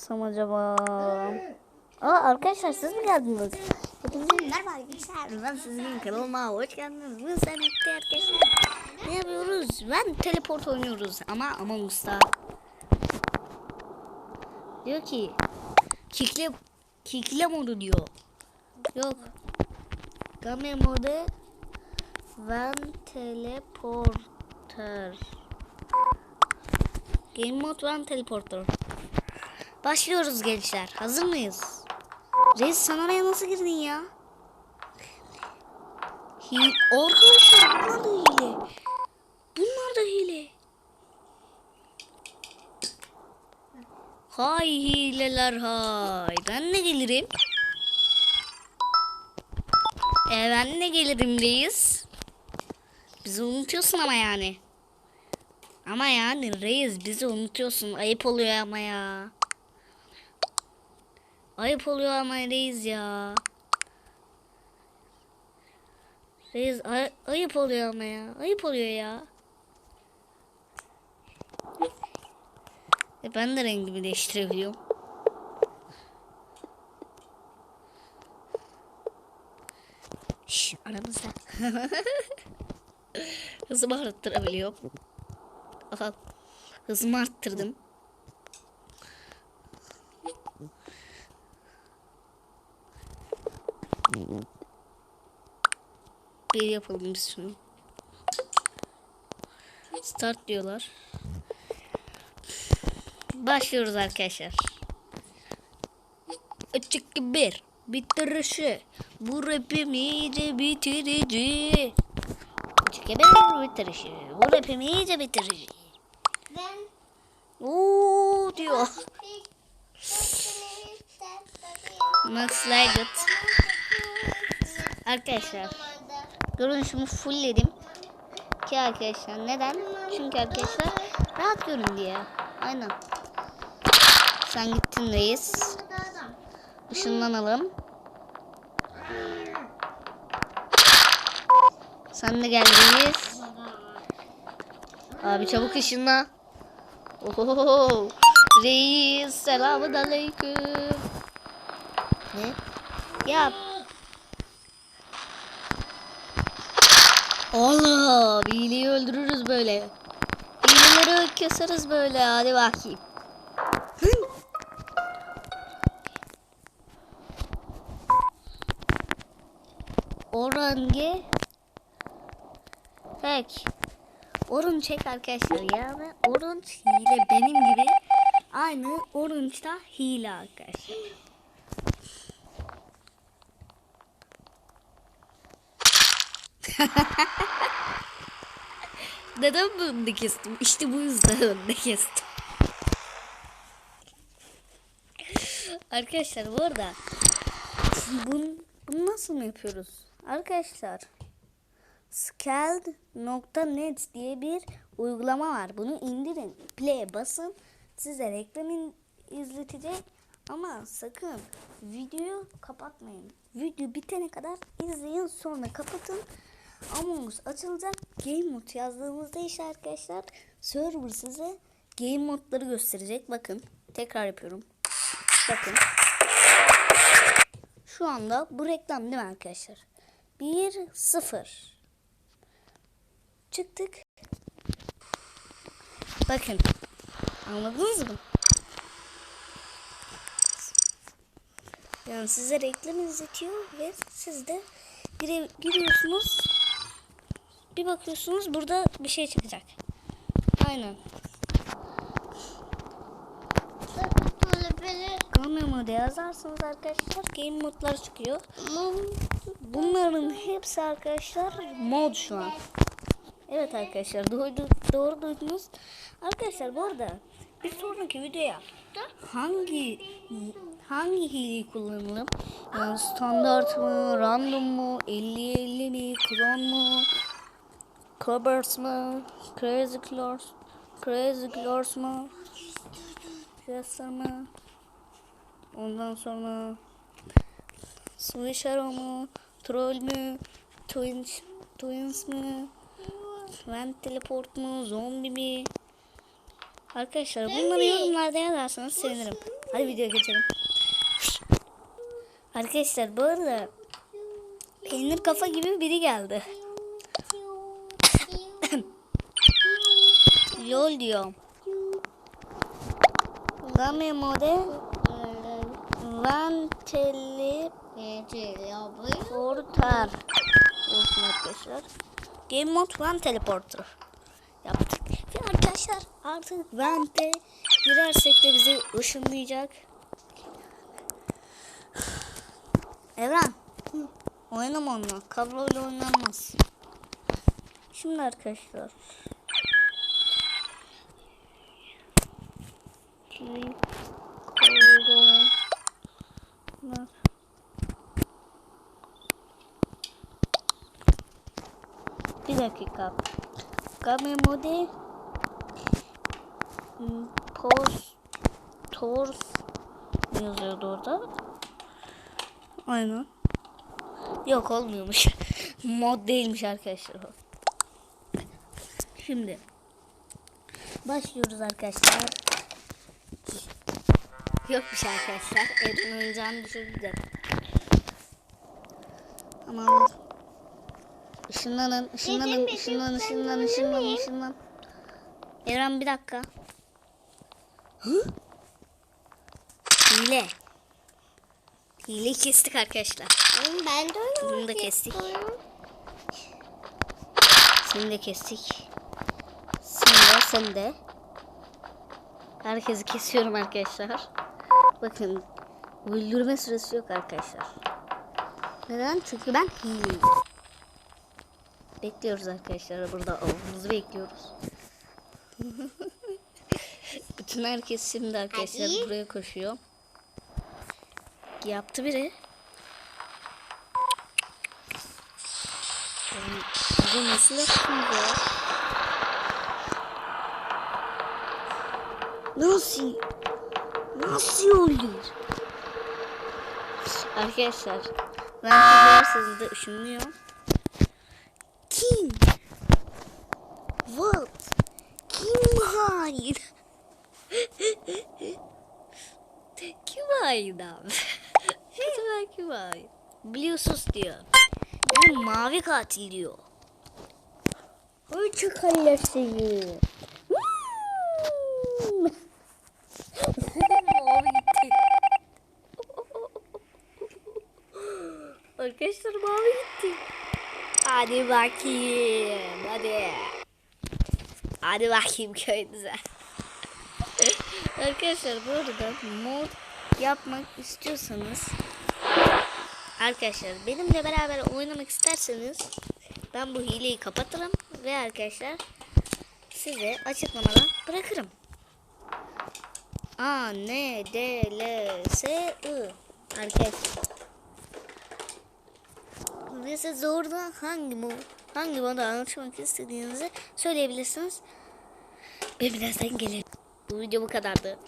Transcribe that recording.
yapsam acaba? Aa arkadaşlar siz mi geldiniz? Hepinize merhaba arkadaşlar. Ben sizin kanalıma hoş geldiniz. Bu sebeple arkadaşlar. Ne yapıyoruz? Ben teleport oynuyoruz ama Among Us'ta. Diyor ki kikle kikle modu diyor. Yok. Game modu Van Teleporter. Game mode Van Teleporter. Başlıyoruz gençler. Hazır mıyız? Reis sen oraya nasıl girdin ya? Hile. Arkadaşlar bunlar da hile. Bunlar da hile. Hay hileler hay. Ben ne gelirim? E ben ne gelirim reis? Bizi unutuyorsun ama yani. Ama yani reis bizi unutuyorsun. Ayıp oluyor ama ya. Ayıp oluyor ama reis ya. Reis ay- ayıp oluyor ama ya. Ayıp oluyor ya. E ben de rengimi değiştirebiliyorum. Şş, aramızda. Hızımı arttırabiliyorum. Hızımı arttırdım. Bir yapalım biz şunu. Start diyorlar. Başlıyoruz arkadaşlar. Açık bir bitirişi. Bu rapim iyice bitirici. Açık bir bitirişi. Bu rapim iyice bitirici. Ben Uuu diyor. Max Liget. Arkadaşlar görünüşümü fullledim. Ki arkadaşlar neden? Çünkü arkadaşlar rahat görün diye. Aynen. Sen gittin reis. Işınlanalım. Sen de gel reis. Abi çabuk ışınla. Oho. Reis selamun aleyküm. Ne? Ya. Allah hileyi öldürürüz böyle. Hileleri keseriz böyle hadi bakayım. Orange Pek Orange çek arkadaşlar yani Orange hile benim gibi Aynı Orange'da hile arkadaşlar Neden bu önde kestim? İşte bu yüzden önde kestim. Arkadaşlar bu arada bunu, bunu nasıl yapıyoruz? Arkadaşlar Scald.net diye bir uygulama var. Bunu indirin. Play basın. Size reklamın izletecek. Ama sakın videoyu kapatmayın. Video bitene kadar izleyin sonra kapatın. Among Us açılacak. Game Mode yazdığımızda işte arkadaşlar server size game modları gösterecek. Bakın tekrar yapıyorum. Bakın. Şu anda bu reklam değil mi arkadaşlar? 1 0 Çıktık. Bakın. Anladınız mı? Yani size reklam izletiyor ve siz de giriyorsunuz. Bir bakıyorsunuz burada bir şey çıkacak. Aynen. Game modu yazarsanız arkadaşlar game modlar çıkıyor. Bunların hepsi arkadaşlar mod şu an. Evet arkadaşlar doğru, doğru duydunuz. Arkadaşlar bu arada bir sonraki videoya hangi hangi hileyi kullanalım? Yani standart mı, random mu, 50-50 mi, klon mu, covers mı, crazy claws, crazy claws mu, Jester mı? Ondan sonra Swisher mu, Troll mü, Twins, Twins mi, Vent Teleport mu, Zombi mi? Arkadaşlar bunları yorumlarda yazarsanız sevinirim. Hadi video geçelim. Arkadaşlar bu arada peynir kafa gibi biri geldi. Lol diyor. Game mode Vanteli Porter olsun arkadaşlar. Game mode Van Teleporter yaptık. Ve arkadaşlar artık Vent'e girersek de bizi ışınlayacak. Evren. Oynama onunla. Kabloyla oynanmaz. Şimdi arkadaşlar. Bir dakika. Game mode post tors yazıyordu orada. Aynen. Yok olmuyormuş. Mod değilmiş arkadaşlar o. Şimdi başlıyoruz arkadaşlar. Yokmuş arkadaşlar. Evden oyuncağını düşürdü de. Aman. Işınlanın, ışınlanın, ışınlanın, ışınlanın, ışınlanın, ışınlanın. Eren bir dakika. Hı? Hile. Hile kestik arkadaşlar. Ben de oynamak Bunu da kestik. Seni de kestik. Sen de, sen de. Herkesi kesiyorum arkadaşlar. Bakın öldürme süresi yok arkadaşlar. Neden? Çünkü ben hileyim. Bekliyoruz arkadaşlar. Burada avımızı bekliyoruz. Bütün herkes şimdi arkadaşlar Hadi. buraya koşuyor. Yaptı biri. Bu nasıl yaptınız ya? Nasıl? Nasıl? Arkadaşlar ben sizi de ışınlıyor. Kim? What? Kim hain? kim hain abi? Acaba kim hain? Biliyorsunuz diyor. Yani mavi katil diyor. Ay çok hallersiniz. mavi gitti. Arkadaşlar mavi gitti. Hadi bakayım. Hadi. Hadi bakayım köyünüze. Arkadaşlar bu arada mod yapmak istiyorsanız Arkadaşlar benimle beraber oynamak isterseniz ben bu hileyi kapatırım ve arkadaşlar size açıklamada bırakırım. A N D L S I arkadaşlar. Ve siz orada hangi mod hangi modu anlatmak istediğinizi söyleyebilirsiniz. Ve birazdan gelirim. Bu video bu kadardı.